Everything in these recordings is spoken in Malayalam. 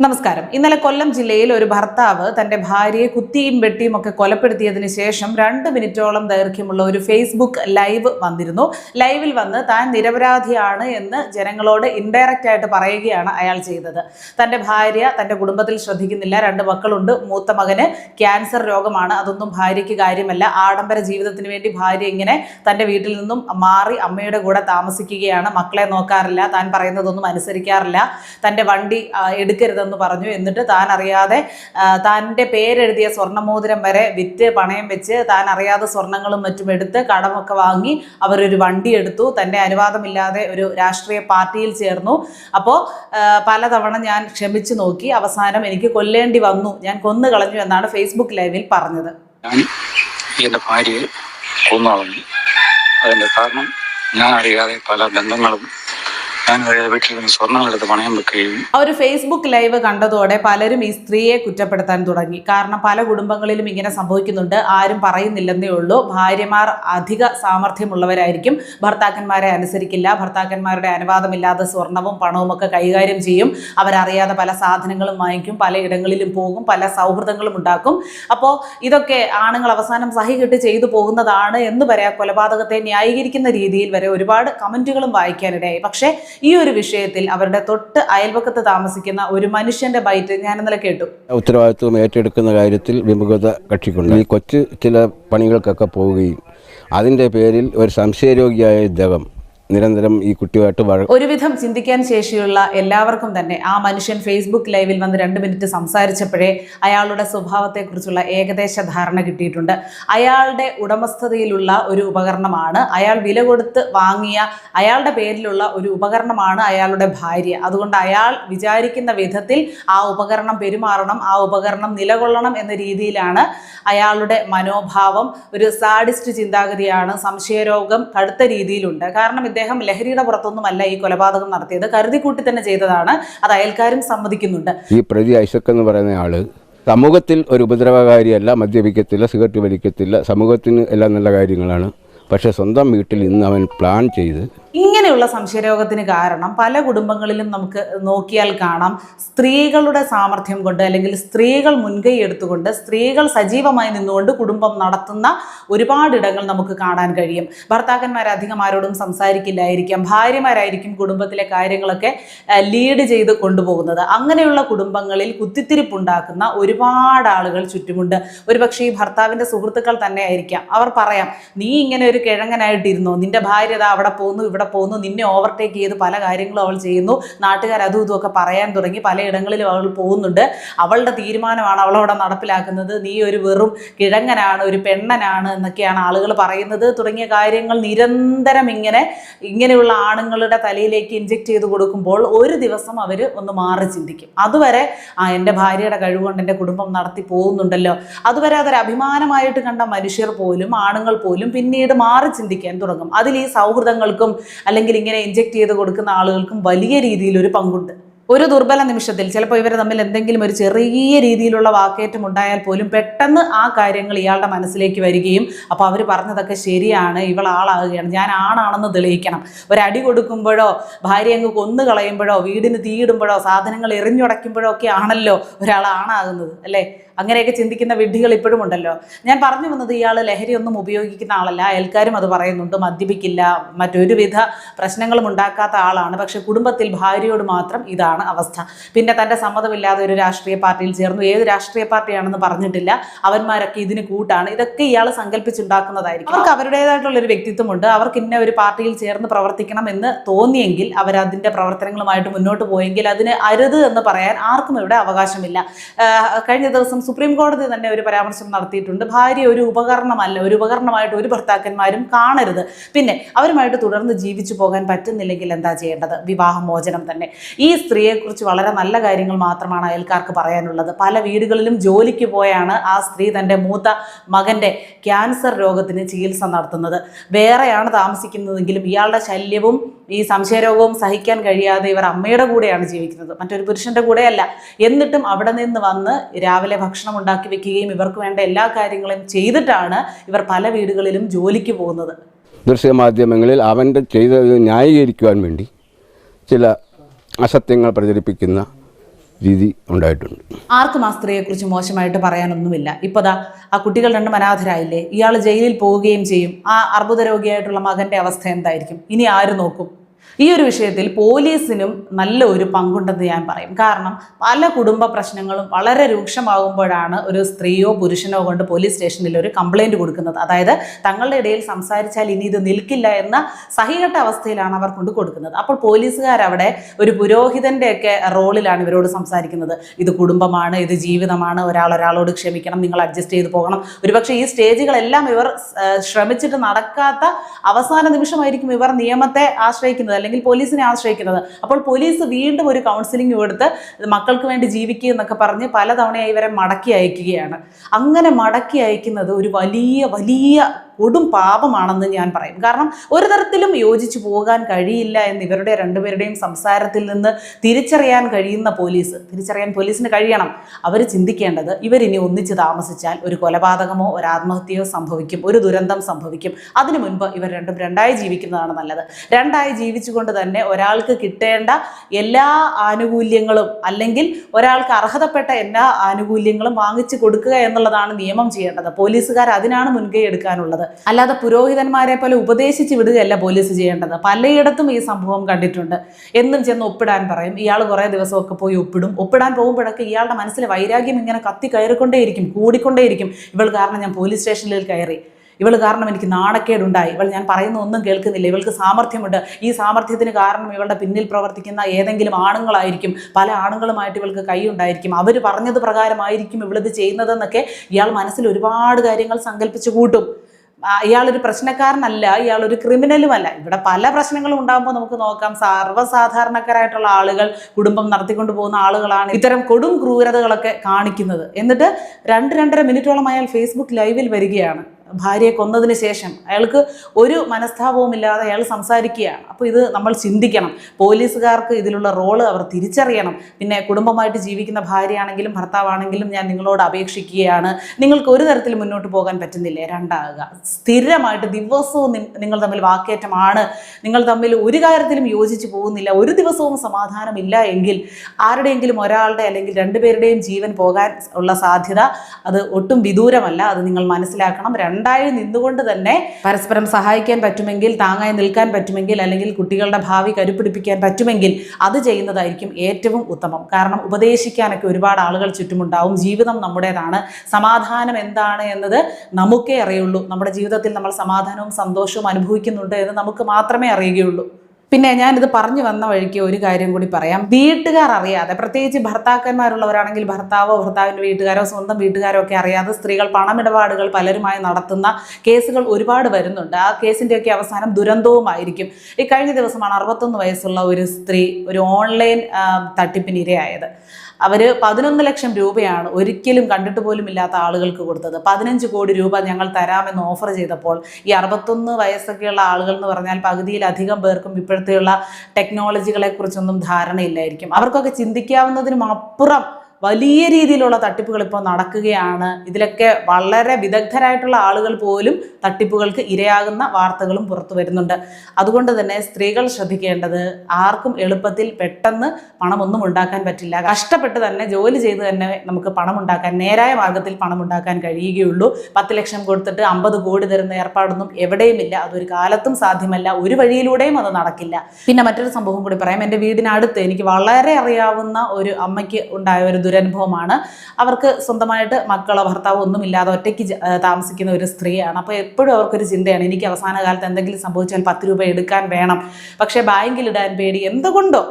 നമസ്കാരം. ഇന്നലെ കൊല്ലം ജില്ലയിൽ ഒരു ഭർത്താവ് തന്റെ ഭാര്യയെ കുത്തിയും വെട്ടിയും ഒക്കെ കൊലപ്പെടുത്തിയതിന് ശേഷം രണ്ട് മിനിറ്റോളം ദൈർഘ്യമുള്ള ഒരു ഫേസ്ബുക്ക് ലൈവ് വന്നിരുന്നു. ലൈവിൽ വന്ന് താൻ നിരപരാധിയാണ് എന്ന് ജനങ്ങളോട് ഇൻഡയറക്റ്റ് ആയിട്ട് പറയുകയാണ് അയാൾ ചെയ്തത്. തന്റെ ഭാര്യ തന്റെ കുടുംബത്തിൽ ശ്രദ്ധിക്കുന്നില്ല. രണ്ട് മക്കളുണ്ട്. മൂത്ത മകന് ക്യാൻസർ രോഗമാണ്. അതൊന്നും ഭാര്യയ്ക്ക് കാര്യമല്ല. ആഡംബര ജീവിതത്തിന് വേണ്ടി ഭാര്യ ഇങ്ങനെ തന്റെ വീട്ടിൽ നിന്നും മാറി അമ്മയുടെ കൂടെ താമസിക്കുകയാണ്. മക്കളെ നോക്കാറില്ല. താൻ പറയുന്നതൊന്നും അനുസരിക്കാറില്ല. തന്റെ വണ്ടി ആ, എടുക്കരുതെന്ന് പറഞ്ഞു. എന്നിട്ട് താൻ അറിയാതെ തന്റെ പേരെഴുതിയ സ്വർണമോതിരം വരെ വിറ്റ് പണയം വെച്ച് താൻ അറിയാതെ സ്വർണങ്ങളും മറ്റും എടുത്ത് കടമൊക്കെ വാങ്ങി അവരൊരു വണ്ടി എടുത്തു. തന്റെ അനുവാദമില്ലാതെ ഒരു രാഷ്ട്രീയ പാർട്ടിയിൽ ചേർന്നു. അപ്പോൾ പലതവണ ഞാൻ ക്ഷമിച്ചു നോക്കി. അവസാനം എനിക്ക് കൊല്ലേണ്ടി വന്നു. ഞാൻ കൊന്നു കളഞ്ഞു എന്നാണ് ഫേസ്ബുക്ക് ലൈവിൽ പറഞ്ഞത്. ഭാര്യയെ കൊന്നളഞ്ഞു. അതിന്റെ കാരണം ഞാൻ അറിയാതെ പല ബന്ധങ്ങളും ഒരു ഫേസ്ബുക്ക് ലൈവ് കണ്ടതോടെ പലരും ഈ സ്ത്രീയെ കുറ്റപ്പെടുത്താൻ തുടങ്ങി. കാരണം പല കുടുംബങ്ങളിലും ഇങ്ങനെ സംഭവിക്കുന്നുണ്ട്. ആരും പറയുന്നില്ലെന്നേ ഉള്ളൂ. ഭാര്യമാർ അധിക സാമർഥ്യമുള്ളവരായിരിക്കും. ഭർത്താക്കന്മാരെ അനുസരിക്കില്ല. ഭർത്താക്കന്മാരുടെ അനുവാദമില്ലാതെ സ്വർണവും പണവും ഒക്കെ കൈകാര്യം ചെയ്യും. അവരറിയാതെ പല സാധനങ്ങളും വാങ്ങിക്കും. പലയിടങ്ങളിലും പോകും. പല സൗഹൃദങ്ങളും ഉണ്ടാക്കും. അപ്പോൾ ഇതൊക്കെ ആണുങ്ങൾ അവസാനം സഹി കിട്ടി ചെയ്തു പോകുന്നതാണ്. എന്ന് വരെ കൊലപാതകത്തെ ന്യായീകരിക്കുന്ന രീതിയിൽ വരെ ഒരുപാട് കമന്റുകളും വായിക്കാനിടയായി. പക്ഷേ ഈ ഒരു വിഷയത്തിൽ അവരുടെ തൊട്ട് അയൽപക്കത്ത് താമസിക്കുന്ന ഒരു മനുഷ്യന്റെ ബൈറ്റ് ഞാൻ ഇന്നലെ കേട്ടു. ഉത്തരവാദിത്വം ഏറ്റെടുക്കുന്ന കാര്യത്തിൽ വിമുഖത കക്ഷിക്കുണ്ട്. ഈ കൊച്ചു ചില പണികൾക്കൊക്കെ പോവുകയും അതിന്റെ പേരിൽ ഒരു സംശയരോഗിയായ ഇദ്ദേഹം നിരന്തരം ഈ കുട്ടിയുമായിട്ട് വഴ ഒരുവിധം ചിന്തിക്കാൻ ശേഷിയുള്ള എല്ലാവർക്കും തന്നെ ആ മനുഷ്യൻ ഫേസ്ബുക്ക് ലൈവിൽ വന്ന് രണ്ട് മിനിറ്റ് സംസാരിച്ചപ്പോഴേ അയാളുടെ സ്വഭാവത്തെക്കുറിച്ചുള്ള ഏകദേശ ധാരണ കിട്ടിയിട്ടുണ്ട്. അയാളുടെ ഉടമസ്ഥതയിലുള്ള ഒരു ഉപകരണമാണ് അയാൾ വില കൊടുത്ത് വാങ്ങിയ അയാളുടെ പേരിലുള്ള ഒരു ഉപകരണമാണ് അയാളുടെ ഭാര്യ. അതുകൊണ്ട് അയാൾ വിചാരിക്കുന്ന വിധത്തിൽ ആ ഉപകരണം പെരുമാറണം ആ ഉപകരണം നിലകൊള്ളണം എന്ന രീതിയിലാണ് അയാളുടെ മനോഭാവം. ഒരു സാഡിസ്റ്റ് ചിന്താഗതിയാണ് സംശയരോഗം കടുത്ത രീതിയിലുണ്ട്. കാരണം ഇദ്ദേഹം ലഹരിയുടെ പുറത്തൊന്നുമല്ല ഈ കൊലപാതകം നടത്തിയത്. കരുതിക്കൂട്ടി തന്നെ ചെയ്തതാണ്. അത് അയൽക്കാരും സമ്മതിക്കുന്നുണ്ട്. ഈ പ്രതി ഐസക് എന്ന് പറയുന്ന ആൾ സമൂഹത്തിൽ ഒരു ഉപദ്രവകാരിയല്ല മദ്യപിക്കത്തില്ല സിഗരറ്റ് വലിക്കത്തില്ല. സമൂഹത്തിന് എല്ലാം നല്ല കാര്യങ്ങളാണ്. പക്ഷേ സ്വന്തം വീട്ടിൽ ഇന്ന് അവൻ പ്ലാൻ ചെയ്ത് ഇങ്ങനെയുള്ള സംശയരോഗത്തിന് കാരണം പല കുടുംബങ്ങളിലും നമുക്ക് നോക്കിയാൽ കാണാം. സ്ത്രീകളുടെ സാമർഥ്യം കൊണ്ട് അല്ലെങ്കിൽ സ്ത്രീകൾ മുൻകൈ എടുത്തുകൊണ്ട് സ്ത്രീകൾ സജീവമായി നിന്നുകൊണ്ട് കുടുംബം നടത്തുന്ന ഒരുപാട് ഇടങ്ങൾ നമുക്ക് കാണാൻ കഴിയും. ഭർത്താക്കന്മാർ അധികം ആരോടും സംസാരിക്കില്ലായിരിക്കാം. ഭാര്യമാരായിരിക്കും കുടുംബത്തിലെ കാര്യങ്ങളൊക്കെ ലീഡ് ചെയ്ത് കൊണ്ടുപോകുന്നത്. അങ്ങനെയുള്ള കുടുംബങ്ങളിൽ കുത്തിത്തിരിപ്പുണ്ടാക്കുന്ന ഒരുപാട് ആളുകൾ ചുറ്റുമുണ്ട്. ഒരുപക്ഷെ ഈ ഭർത്താവിന്റെ സുഹൃത്തുക്കൾ തന്നെ ആയിരിക്കാം. അവർ പറയാം നീ ഇങ്ങനെ ഒരു കിഴങ്ങനായിട്ടിരുന്നോ. നിന്റെ ഭാര്യ ദാ അവിടെ പോകുന്നു ഇവിടെ പോകുന്നു നിന്നെ ഓവർടേക്ക് ചെയ്ത് പല കാര്യങ്ങളും അവൾ ചെയ്യുന്നു. നാട്ടുകാർ അതും ഇതുമൊക്കെ പറയാൻ തുടങ്ങി. പലയിടങ്ങളിലും അവൾ പോകുന്നുണ്ട്. അവളുടെ തീരുമാനമാണ് അവളവിടെ നടപ്പിലാക്കുന്നത്. നീ ഒരു വെറും കിഴങ്ങനാണ് ഒരു പെണ്ണനാണ് എന്നൊക്കെയാണ് ആളുകൾ പറയുന്നത്. തുടങ്ങിയ കാര്യങ്ങൾ നിരന്തരം ഇങ്ങനെ ഇങ്ങനെയുള്ള ആണുങ്ങളുടെ തലയിലേക്ക് ഇൻജെക്ട് ചെയ്ത് കൊടുക്കുമ്പോൾ ഒരു ദിവസം അവർ ഒന്ന് മാറി ചിന്തിക്കും. അതുവരെ ആ എന്റെ ഭാര്യയുടെ കഴിവുകൊണ്ട് എന്റെ കുടുംബം നടത്തി പോകുന്നുണ്ടല്ലോ. അതുവരെ അതൊരു അഭിമാനമായിട്ട് കണ്ട മനുഷ്യർ പോലും ആണുങ്ങൾ പോലും പിന്നീട് മാറി ചിന്തിക്കാൻ തുടങ്ങും. അതിൽ ഈ സൗഹൃദങ്ങൾക്കും അല്ലെങ്കിൽ ഇങ്ങനെ ഇഞ്ചെക്ട് ചെയ്ത് കൊടുക്കുന്ന ആളുകൾക്കും വലിയ രീതിയിൽ ഒരു പങ്കുണ്ട്. ഒരു ദുർബല നിമിഷത്തിൽ ചിലപ്പോൾ ഇവരെ തമ്മിൽ എന്തെങ്കിലും ഒരു ചെറിയ രീതിയിലുള്ള വാക്കേറ്റം ഉണ്ടായാൽ പോലും പെട്ടെന്ന് ആ കാര്യങ്ങൾ ഇയാളുടെ മനസ്സിലേക്ക് വരികയും അപ്പോൾ അവർ പറഞ്ഞതൊക്കെ ശരിയാണ് ഇവൾ ആളാകുകയാണ് ഞാൻ ആണാണെന്ന് തെളിയിക്കണം. ഒരടി കൊടുക്കുമ്പോഴോ ഭാര്യ അങ്ങ് കൊന്നു കളയുമ്പോഴോ വീടിന് തീയിടുമ്പോഴോ സാധനങ്ങൾ എറിഞ്ഞുടയ്ക്കുമ്പോഴോ ഒക്കെ ആണല്ലോ ഒരാൾ ആണാകുന്നത് അല്ലേ? അങ്ങനെയൊക്കെ ചിന്തിക്കുന്ന വിഡ്ഢികൾ ഇപ്പോഴും ഉണ്ടല്ലോ. ഞാൻ പറഞ്ഞു വന്നത് ഇയാൾ ലഹരിയൊന്നും ഉപയോഗിക്കുന്ന ആളല്ല. അയൽക്കാരും അത് പറയുന്നുണ്ട്. മദ്യപിക്കില്ല. മറ്റൊരുവിധ പ്രശ്നങ്ങളും ഉണ്ടാക്കാത്ത ആളാണ്. പക്ഷെ കുടുംബത്തിൽ ഭാര്യയോട് മാത്രം ഇതാണ് അവസ്ഥ. പിന്നെ തന്റെ സമ്മതമില്ലാതെ ഒരു രാഷ്ട്രീയ പാർട്ടിയിൽ ചേർന്നു. ഏത് രാഷ്ട്രീയ പാർട്ടിയാണെന്ന് പറഞ്ഞിട്ടില്ല. അവന്മാരൊക്കെ ഇതിന് കൂട്ടാണ്. ഇതൊക്കെ ഇയാൾ സങ്കല്പിച്ചുണ്ടാക്കുന്നതായിരിക്കും. അവർക്ക് അവരുടേതായിട്ടുള്ള ഒരു വ്യക്തിത്വമുണ്ട്. അവർക്ക് ഇന്ന ഒരു പാർട്ടിയിൽ ചേർന്ന് പ്രവർത്തിക്കണം എന്ന് തോന്നിയെങ്കിൽ അവരതിന്റെ പ്രവർത്തനങ്ങളുമായിട്ട് മുന്നോട്ട് പോയെങ്കിൽ അതിന് അരുത് എന്ന് പറയാൻ ആർക്കും ഇവിടെ അവകാശമില്ല. കഴിഞ്ഞ ദിവസം സുപ്രീം കോടതി തന്നെ ഒരു പരാമർശം നടത്തിയിട്ടുണ്ട്. ഭാര്യ ഒരു ഉപകരണമല്ല ഒരു ഉപകരണമായിട്ട് ഒരു ഭർത്താക്കന്മാരും കാണരുത്. പിന്നെ അവരുമായിട്ട് തുടർന്ന് ജീവിച്ചു പോകാൻ പറ്റുന്നില്ലെങ്കിൽ എന്താ ചെയ്യേണ്ടത്? വിവാഹമോചനം തന്നെ. ഈ സ്ത്രീയെക്കുറിച്ച് വളരെ നല്ല കാര്യങ്ങൾ മാത്രമാണ് അയൽക്കാർക്ക് പറയാനുള്ളത്. പല വീടുകളിലും ജോലിക്ക് പോയാണ് ആ സ്ത്രീ തന്റെ മൂത്ത മകന്റെ ക്യാൻസർ രോഗത്തിന് ചികിത്സ നടത്തുന്നത്. വേറെയാണ് താമസിക്കുന്നതെങ്കിലും ഇയാളുടെ ശല്യവും ഈ സംശയരോഗവും സഹിക്കാൻ കഴിയാതെ ഇവർ അമ്മയുടെ കൂടെയാണ് ജീവിക്കുന്നത്. മറ്റൊരു പുരുഷന്റെ കൂടെയല്ല. എന്നിട്ടും അവിടെ നിന്ന് വന്ന് രാവിലെ ഭക്ഷണം ഉണ്ടാക്കി വെക്കുകയും ഇവർക്ക് വേണ്ട എല്ലാ കാര്യങ്ങളും ചെയ്തിട്ടാണ് ഇവർ പല വീടുകളിലും ജോലിക്ക് പോകുന്നത്. ദൃശ്യ മാധ്യമങ്ങളിൽ അവന്റെ ചെയ്തത് ന്യായീകരിക്കുവാൻ വേണ്ടി ചില അസത്യങ്ങൾ പ്രചരിപ്പിക്കുന്ന രീതി ഉണ്ടായിട്ടുണ്ട്. ആർക്കും ആ സ്ത്രീയെക്കുറിച്ച് മോശമായിട്ട് പറയാനൊന്നുമില്ല. ഇപ്പോൾ ദാ ആ കുട്ടികൾ രണ്ടും അനാഥരായില്ലേ? ഇയാൾ ജയിലിൽ പോവുകയും ചെയ്യും. ആ അർബുദ രോഗിയായിട്ടുള്ള മകന്റെ അവസ്ഥ എന്തായിരിക്കും? ഇനി ആര് നോക്കും? ഈ ഒരു വിഷയത്തിൽ പോലീസിനും നല്ല ഒരു പങ്കുണ്ടെന്ന് ഞാൻ പറയും. കാരണം പല കുടുംബ പ്രശ്നങ്ങളും വളരെ രൂക്ഷമാകുമ്പോഴാണ് ഒരു സ്ത്രീയോ പുരുഷനോ കൊണ്ട് പോലീസ് സ്റ്റേഷനിൽ ഒരു കംപ്ലൈന്റ് കൊടുക്കുന്നത്. അതായത് തങ്ങളുടെ ഇടയിൽ സംസാരിച്ചാൽ ഇനി ഇത് നിൽക്കില്ല എന്ന സഹികെട്ട അവസ്ഥയിലാണ് അവർ കൊണ്ട് കൊടുക്കുന്നത്. അപ്പോൾ പോലീസുകാർ അവിടെ ഒരു പുരോഹിതന്റെയൊക്കെ റോളിലാണ് ഇവരോട് സംസാരിക്കുന്നത്. ഇത് കുടുംബമാണ് ഇത് ജീവിതമാണ് ഒരാൾ ഒരാളോട് ക്ഷമിക്കണം നിങ്ങൾ അഡ്ജസ്റ്റ് ചെയ്ത് പോകണം. ഒരുപക്ഷെ ഈ സ്റ്റേജുകളെല്ലാം ഇവർ ശ്രമിച്ചിട്ട് നടക്കാത്ത അവസാന നിമിഷമായിരിക്കും ഇവർ നിയമത്തെ ആശ്രയിക്കുന്നത്. അല്ലെങ്കിൽ പോലീസിനെ ആശ്രയിക്കുന്നത്. അപ്പോൾ പോലീസ് വീണ്ടും ഒരു കൗൺസിലിംഗ് കൊടുത്ത് മക്കൾക്ക് വേണ്ടി ജീവിക്കുക എന്നൊക്കെ പറഞ്ഞ് പലതവണയായി ഇവരെ മടക്കി അയക്കുകയാണ്. അങ്ങനെ മടക്കി അയക്കുന്നത് ഒരു വലിയ വലിയ കൊടും പാപമാണെന്ന് ഞാൻ പറയും. കാരണം ഒരു തരത്തിലും യോജിച്ചു പോകാൻ കഴിയില്ല എന്ന് ഇവരുടെ രണ്ടുപേരുടെയും സംസാരത്തിൽ നിന്ന് തിരിച്ചറിയാൻ കഴിയുന്ന പോലീസ് തിരിച്ചറിയാൻ പോലീസിന് കഴിയണം. അവർ ചിന്തിക്കേണ്ടത് ഇവരിനി ഒന്നിച്ച് താമസിച്ചാൽ ഒരു കൊലപാതകമോ ഒരു ആത്മഹത്യയോ സംഭവിക്കും ഒരു ദുരന്തം സംഭവിക്കും. അതിനു മുൻപ് ഇവർ രണ്ടും രണ്ടായി ജീവിക്കുന്നതാണ് നല്ലത്. രണ്ടായി ജീവിച്ചുകൊണ്ട് തന്നെ ഒരാൾക്ക് കിട്ടേണ്ട എല്ലാ ആനുകൂല്യങ്ങളും അല്ലെങ്കിൽ ഒരാൾക്ക് അർഹതപ്പെട്ട എല്ലാ ആനുകൂല്യങ്ങളും വാങ്ങിച്ചു കൊടുക്കുക എന്നുള്ളതാണ് നിയമം ചെയ്യേണ്ടത്. പോലീസുകാർ അതിനാണ് മുൻകൈ എടുക്കാനുള്ളത്. അല്ലാതെ പുരോഹിതന്മാരെ പോലെ ഉപദേശിച്ച് വിടുകയല്ല പോലീസ് ചെയ്യേണ്ടത്. പലയിടത്തും ഈ സംഭവം കണ്ടിട്ടുണ്ട്. എന്നും ചെന്ന് ഒപ്പിടാൻ പറയും. ഇയാൾ കുറേ ദിവസമൊക്കെ പോയി ഒപ്പിടും. ഒപ്പിടാൻ പോകുമ്പോഴൊക്കെ ഇയാളുടെ മനസ്സിൽ വൈരാഗ്യം ഇങ്ങനെ കത്തി കയറിക്കൊണ്ടേയിരിക്കും കൂടിക്കൊണ്ടേയിരിക്കും. ഇവൾ കാരണം ഞാൻ പോലീസ് സ്റ്റേഷനിൽ കയറി. ഇവൾ കാരണം എനിക്ക് നാണക്കേടുണ്ടായി. ഇവൾ ഞാൻ പറയുന്ന ഒന്നും കേൾക്കുന്നില്ല. ഇവൾക്ക് സാമർഥ്യമുണ്ട്. ഈ സാമർഥ്യത്തിന് കാരണം ഇവളുടെ പിന്നിൽ പ്രവർത്തിക്കുന്ന ഏതെങ്കിലും ആണുങ്ങളായിരിക്കും. പല ആണുങ്ങളുമായിട്ട് ഇവൾക്ക് കൈയുണ്ടായിരിക്കും. അവർ പറഞ്ഞത് പ്രകാരമായിരിക്കും ഇവളിത് ചെയ്യുന്നതെന്നൊക്കെ ഇയാൾ മനസ്സിൽ ഒരുപാട് കാര്യങ്ങൾ സങ്കല്പിച്ചു കൂട്ടും. ഇയാളൊരു പ്രശ്നക്കാരനല്ല ഇയാളൊരു ക്രിമിനലുമല്ല. ഇവിടെ പല പ്രശ്നങ്ങളും ഉണ്ടാകുമ്പോൾ നമുക്ക് നോക്കാം. സർവസാധാരണക്കാരായിട്ടുള്ള ആളുകൾ കുടുംബം നടത്തിക്കൊണ്ട് പോകുന്ന ആളുകളാണ് ഇത്തരം കൊടും ക്രൂരതകളൊക്കെ കാണിക്കുന്നത്. എന്നിട്ട് രണ്ട് രണ്ടര മിനിറ്റോളം അയാൾ ഫേസ്ബുക്ക് ലൈവിൽ വരികയാണ്. ഭാര്യയെ കൊന്നതിന് ശേഷം അയാൾക്ക് ഒരു മനസ്താപവും ഇല്ലാതെ അയാൾ സംസാരിക്കുകയാണ്. അപ്പോൾ ഇത് നമ്മൾ ചിന്തിക്കണം. പോലീസുകാർക്ക് ഇതിലുള്ള റോൾ അവർ തിരിച്ചറിയണം. പിന്നെ കുടുംബമായിട്ട് ജീവിക്കുന്ന ഭാര്യയാണെങ്കിലും ഭർത്താവാണെങ്കിലും ഞാൻ നിങ്ങളോട് അപേക്ഷിക്കുകയാണ്. നിങ്ങൾക്ക് ഒരു തരത്തിൽ മുന്നോട്ട് പോകാൻ പറ്റുന്നില്ലേ? രണ്ടാകുക. സ്ഥിരമായിട്ട് ദിവസവും നിങ്ങൾ തമ്മിൽ വാക്കേറ്റമാണ്. നിങ്ങൾ തമ്മിൽ ഒരു കാര്യത്തിലും യോജിച്ച് പോകുന്നില്ല. ഒരു ദിവസവും സമാധാനമില്ല എങ്കിൽ ആരുടെയെങ്കിലും ഒരാളുടെ അല്ലെങ്കിൽ രണ്ടുപേരുടെയും ജീവൻ പോകാൻ ഉള്ള സാധ്യത അത് ഒട്ടും വിദൂരമല്ല. അത് നിങ്ങൾ മനസ്സിലാക്കണം. രണ്ടായി നിന്നുകൊണ്ട് തന്നെ പരസ്പരം സഹായിക്കാൻ പറ്റുമെങ്കിൽ താങ്ങായി നിൽക്കാൻ പറ്റുമെങ്കിൽ അല്ലെങ്കിൽ കുട്ടികളുടെ ഭാവി കരുപ്പിടിപ്പിക്കാൻ പറ്റുമെങ്കിൽ അത് ചെയ്യുന്നതായിരിക്കും ഏറ്റവും ഉത്തമം. കാരണം ഉപദേശിക്കാനൊക്കെ ഒരുപാട് ആളുകൾ ചുറ്റുമുണ്ടാവും. ജീവിതം നമ്മുടേതാണ്. സമാധാനം എന്താണ് എന്നത് നമുക്കേ അറിയുള്ളൂ. നമ്മുടെ ജീവിതത്തിൽ നമ്മൾ സമാധാനവും സന്തോഷവും അനുഭവിക്കുന്നുണ്ട് എന്ന് നമുക്ക് മാത്രമേ അറിയുകയുള്ളൂ. പിന്നെ ഞാനിത് പറഞ്ഞു വന്ന വഴിക്ക് ഒരു കാര്യം കൂടി പറയാം. വീട്ടുകാർ അറിയാതെ പ്രത്യേകിച്ച് ഭർത്താക്കന്മാരുള്ളവരാണെങ്കിൽ ഭർത്താവോ ഭർത്താവിന്റെ വീട്ടുകാരോ സ്വന്തം വീട്ടുകാരോ ഒക്കെ അറിയാതെ സ്ത്രീകൾ പണമിടപാടുകൾ പലരുമായി നടത്തുന്ന കേസുകൾ ഒരുപാട് വരുന്നുണ്ട്. ആ കേസിന്റെയൊക്കെ അവസാനം ദുരന്തവുമായിരിക്കും. ഈ കഴിഞ്ഞ ദിവസമാണ് അറുപത്തൊന്ന് വയസ്സുള്ള ഒരു സ്ത്രീ ഒരു ഓൺലൈൻ തട്ടിപ്പിനിരയായത്. അവർ പതിനൊന്ന് ലക്ഷം രൂപയാണ് ഒരിക്കലും കണ്ടിട്ട് പോലും ഇല്ലാത്ത ആളുകൾക്ക് കൊടുത്തത്. പതിനഞ്ച് കോടി രൂപ ഞങ്ങൾ തരാമെന്ന് ഓഫർ ചെയ്തപ്പോൾ ഈ അറുപത്തൊന്ന് വയസ്സൊക്കെയുള്ള ആളുകൾ എന്ന് പറഞ്ഞാൽ പകുതിയിലധികം പേർക്കും ഇപ്പോഴത്തെയുള്ള ടെക്നോളജികളെക്കുറിച്ചൊന്നും ധാരണയില്ലായിരിക്കും. അവർക്കൊക്കെ ചിന്തിക്കാവുന്നതിനും അപ്പുറം വലിയ രീതിയിലുള്ള തട്ടിപ്പുകൾ ഇപ്പോൾ നടക്കുകയാണ്. ഇതിലൊക്കെ വളരെ വിദഗ്ധരായിട്ടുള്ള ആളുകൾ പോലും തട്ടിപ്പുകൾക്ക് ഇരയാകുന്ന വാർത്തകളും പുറത്തു വരുന്നുണ്ട്. അതുകൊണ്ട് തന്നെ സ്ത്രീകൾ ശ്രദ്ധിക്കേണ്ടത് ആർക്കും എളുപ്പത്തിൽ പെട്ടെന്ന് പണമൊന്നും ഉണ്ടാക്കാൻ പറ്റില്ല. കഷ്ടപ്പെട്ട് തന്നെ ജോലി ചെയ്ത് തന്നെ നമുക്ക് പണം ഉണ്ടാക്കാൻ നേരായ മാർഗത്തിൽ പണം ഉണ്ടാക്കാൻ കഴിയുകയുള്ളൂ. പത്ത് ലക്ഷം കൊടുത്തിട്ട് അമ്പത് കോടി തരുന്ന ഏർപ്പാടൊന്നും എവിടെയുമില്ല. അതൊരു കാലത്തും സാധ്യമല്ല. ഒരു വഴിയിലൂടെയും അത് നടക്കില്ല. പിന്നെ മറ്റൊരു സംഭവം കൂടി പറയാം. എന്റെ വീടിനടുത്ത് എനിക്ക് വളരെ അറിയാവുന്ന ഒരു അമ്മയ്ക്ക് ഉണ്ടായ ഒരു ദുരനുഭവമാണ്. അവർക്ക് സ്വന്തമായിട്ട് മക്കളോ ഭർത്താവോ ഒന്നും ഇല്ലാതെ ഒറ്റയ്ക്ക് താമസിക്കുന്ന ഒരു സ്ത്രീയാണ്. അപ്പോൾ എപ്പോഴും അവർക്കൊരു ചിന്തയാണ് എനിക്ക് അവസാന കാലത്ത് എന്തെങ്കിലും സംഭവിച്ചാൽ പത്ത് രൂപ എടുക്കാൻ വേണം. പക്ഷേ ബാങ്കിൽ ഇടാൻ പേടി എന്തുകൊണ്ടോ?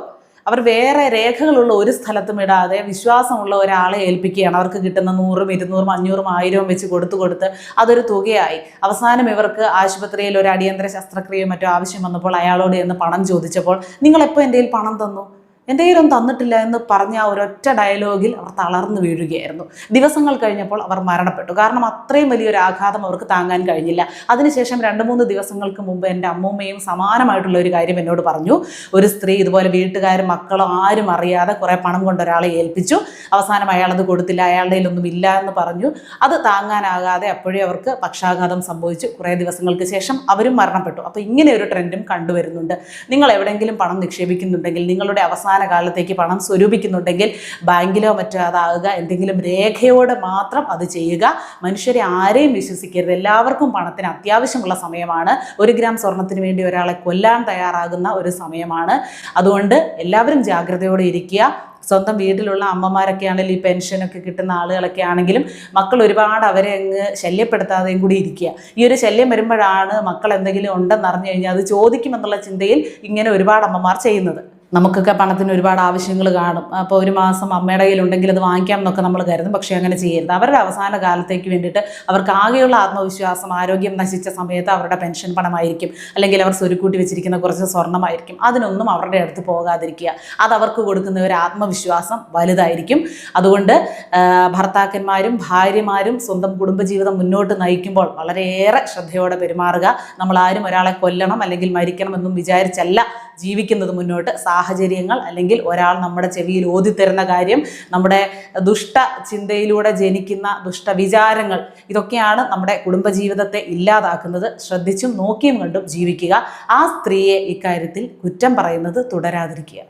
അവർ വേറെ രേഖകളുള്ള ഒരു സ്ഥലത്തും ഇടാതെ വിശ്വാസമുള്ള ഒരാളെ ഏൽപ്പിക്കുകയാണ്. അവർക്ക് കിട്ടുന്ന നൂറും ഇരുന്നൂറും അഞ്ഞൂറും ആയിരവും വെച്ച് കൊടുത്തു കൊടുത്ത് അതൊരു തുകയായി. അവസാനം ഇവർക്ക് ആശുപത്രിയിൽ ഒരു അടിയന്തര ശസ്ത്രക്രിയയോ മറ്റോ ആവശ്യം വന്നപ്പോൾ അയാളോട് എന്ന് പണം ചോദിച്ചപ്പോൾ നിങ്ങൾ എപ്പോൾ എന്റെ പണം തന്നു? എന്റെ കയ്യിലൊന്നും തന്നിട്ടില്ല എന്ന് പറഞ്ഞ ആ ഒരൊറ്റ ഡയലോഗിൽ അവർ തളർന്നു വീഴുകയായിരുന്നു. ദിവസങ്ങൾ കഴിഞ്ഞപ്പോൾ അവർ മരണപ്പെട്ടു. കാരണം അത്രയും വലിയൊരു ആഘാതം അവർക്ക് താങ്ങാൻ കഴിഞ്ഞില്ല. അതിനുശേഷം രണ്ട് മൂന്ന് ദിവസങ്ങൾക്ക് മുമ്പ് എന്റെ അമ്മൂമ്മയും സമാനമായിട്ടുള്ള ഒരു കാര്യം എന്നോട് പറഞ്ഞു. ഒരു സ്ത്രീ ഇതുപോലെ വീട്ടുകാരും മക്കളും ആരും അറിയാതെ കുറേ പണം കൊണ്ട് ഒരാളെ ഏൽപ്പിച്ചു. അവസാനം അയാളത് കൊടുത്തില്ല. അയാളുടെ കയ്യിലൊന്നും ഇല്ല എന്ന് പറഞ്ഞു. അത് താങ്ങാനാകാതെ അപ്പോഴേ അവർക്ക് പക്ഷാഘാതം സംഭവിച്ചു. കുറേ ദിവസങ്ങൾക്ക് ശേഷം അവരും മരണപ്പെട്ടു. അപ്പോൾ ഇങ്ങനെ ഒരു ട്രെൻഡും കണ്ടുവരുന്നുണ്ട്. നിങ്ങൾ എവിടെയെങ്കിലും പണം നിക്ഷേപിക്കുന്നുണ്ടെങ്കിൽ നിങ്ങളുടെ അവസാന അവസാന കാലത്തേക്ക് പണം സ്വരൂപിക്കുന്നുണ്ടെങ്കിൽ ബാങ്കിലോ മറ്റോ അതാകുക എന്തെങ്കിലും രേഖയോടെ മാത്രം അത് ചെയ്യുക. മനുഷ്യരെ ആരെയും വിശ്വസിക്കരുത്. എല്ലാവർക്കും പണത്തിന് അത്യാവശ്യമുള്ള സമയമാണ്. ഒരു ഗ്രാം സ്വർണത്തിന് വേണ്ടി ഒരാളെ കൊല്ലാൻ തയ്യാറാകുന്ന ഒരു സമയമാണ്. അതുകൊണ്ട് എല്ലാവരും ജാഗ്രതയോടെ ഇരിക്കുക. സ്വന്തം വീട്ടിലുള്ള അമ്മമാരൊക്കെ ആണെങ്കിലും ഈ പെൻഷനൊക്കെ കിട്ടുന്ന ആളുകളൊക്കെ ആണെങ്കിലും മക്കൾ ഒരുപാട് അവരെ അങ്ങ് ശല്യപ്പെടുത്താതെയും കൂടി ഇരിക്കുക. ഈ ഒരു ശല്യം വരുമ്പോഴാണ് മക്കൾ എന്തെങ്കിലും ഉണ്ടെന്ന് അറിഞ്ഞു കഴിഞ്ഞാൽ അത് ചോദിക്കുമെന്നുള്ള ചിന്തയിൽ ഇങ്ങനെ ഒരുപാട് അമ്മമാർ ചെയ്യുന്നത്. നമുക്കൊക്കെ പണത്തിന് ഒരുപാട് ആവശ്യങ്ങൾ കാണും. അപ്പോൾ ഒരു മാസം അമ്മയുടെ കയ്യിലുണ്ടെങ്കിൽ അത് വാങ്ങിക്കാം എന്നൊക്കെ നമ്മൾ കരുതും. പക്ഷേ അങ്ങനെ ചെയ്യരുത്. അവരുടെ അവസാന കാലത്തേക്ക് വേണ്ടിയിട്ട് അവർക്ക് ആകെയുള്ള ആത്മവിശ്വാസം ആരോഗ്യം നശിച്ച സമയത്ത് അവരുടെ പെൻഷൻ പണമായിരിക്കും. അല്ലെങ്കിൽ അവർ സ്വരുക്കൂട്ടി വെച്ചിരിക്കുന്ന കുറച്ച് സ്വർണമായിരിക്കും അതിനൊന്നും അവരുടെ അടുത്ത് പോകാതിരിക്കുക. അത് അവർക്ക് കൊടുക്കുന്ന ഒരു ആത്മവിശ്വാസം വലുതായിരിക്കും. അതുകൊണ്ട് ഭർത്താക്കന്മാരും ഭാര്യമാരും സ്വന്തം കുടുംബജീവിതം മുന്നോട്ട് നയിക്കുമ്പോൾ വളരെയേറെ ശ്രദ്ധയോടെ പെരുമാറുക. നമ്മൾ ആരും ഒരാളെ കൊല്ലണം അല്ലെങ്കിൽ മരിക്കണം എന്നും വിചാരിച്ചല്ല ജീവിക്കുന്നത് മുന്നോട്ട് സാഹചര്യങ്ങൾ അല്ലെങ്കിൽ ഒരാൾ നമ്മുടെ ചെവിയിൽ ഓതിത്തരുന്ന കാര്യം നമ്മുടെ ദുഷ്ട ചിന്തയിലൂടെ ജനിക്കുന്ന ദുഷ്ടവിചാരങ്ങൾ ഇതൊക്കെയാണ് നമ്മുടെ കുടുംബജീവിതത്തെ ഇല്ലാതാക്കുന്നത്. ശ്രദ്ധിച്ചും നോക്കിയും കണ്ടും ജീവിക്കുക. ആ സ്ത്രീയെ ഇക്കാര്യത്തിൽ കുറ്റം പറയുന്നത് തുടരാതിരിക്കുക